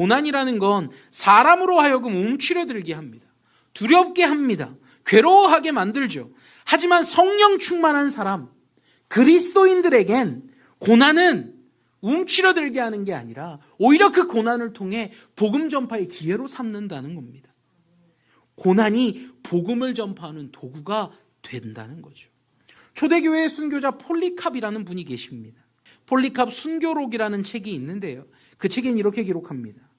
고난이라는 건 사람으로 하여금 움츠려들게 합니다. 두렵게 합니다. 괴로워하게 만들죠. 하지만 성령 충만한 사람, 그리스도인들에겐 고난은 움츠려들게 하는 게 아니라 오히려 그 고난을 통해 복음 전파의 기회로 삼는다는 겁니다. 고난이 복음을 전파하는 도구가 된다는 거죠. 초대교회의 순교자 폴리캅이라는 분이 계십니다. 폴리캅 순교록이라는 책이 있는데요. 그 책엔 이렇게 기록합니다.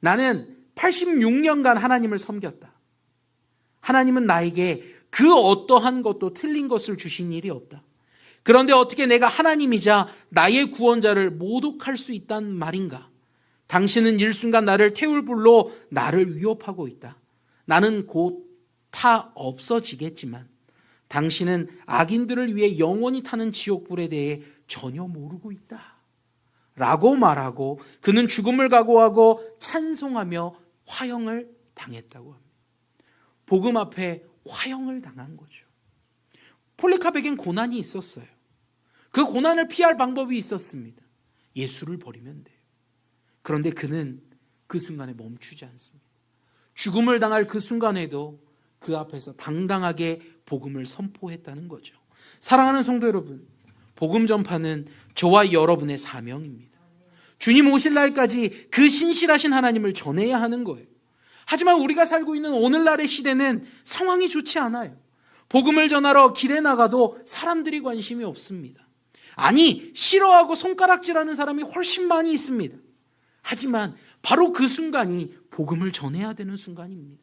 나는 86년간 하나님을 섬겼다. 하나님은 나에게 그 어떠한 것도 틀린 것을 주신 일이 없다. 그런데 어떻게 내가 하나님이자 나의 구원자를 모독할 수 있단 말인가? 당신은 일순간 나를 태울 불로 나를 위협하고 있다. 나는 곧 타 없어지겠지만 당신은 악인들을 위해 영원히 타는 지옥불에 대해 전혀 모르고 있다. 라고 말하고 그는 죽음을 각오하고 찬송하며 화형을 당했다고 합니다. 복음 앞에 화형을 당한 거죠. 폴리캅에겐 고난이 있었어요. 그 고난을 피할 방법이 있었습니다. 예수를 버리면 돼요. 그런데 그는 그 순간에 멈추지 않습니다. 죽음을 당할 그 순간에도 그 앞에서 당당하게 복음을 선포했다는 거죠. 사랑하는 성도 여러분, 복음 전파는 저와 여러분의 사명입니다. 주님 오실 날까지 그 신실하신 하나님을 전해야 하는 거예요. 하지만 우리가 살고 있는 오늘날의 시대는 상황이 좋지 않아요. 복음을 전하러 길에 나가도 사람들이 관심이 없습니다. 아니, 싫어하고 손가락질하는 사람이 훨씬 많이 있습니다. 하지만 바로 그 순간이 복음을 전해야 되는 순간입니다.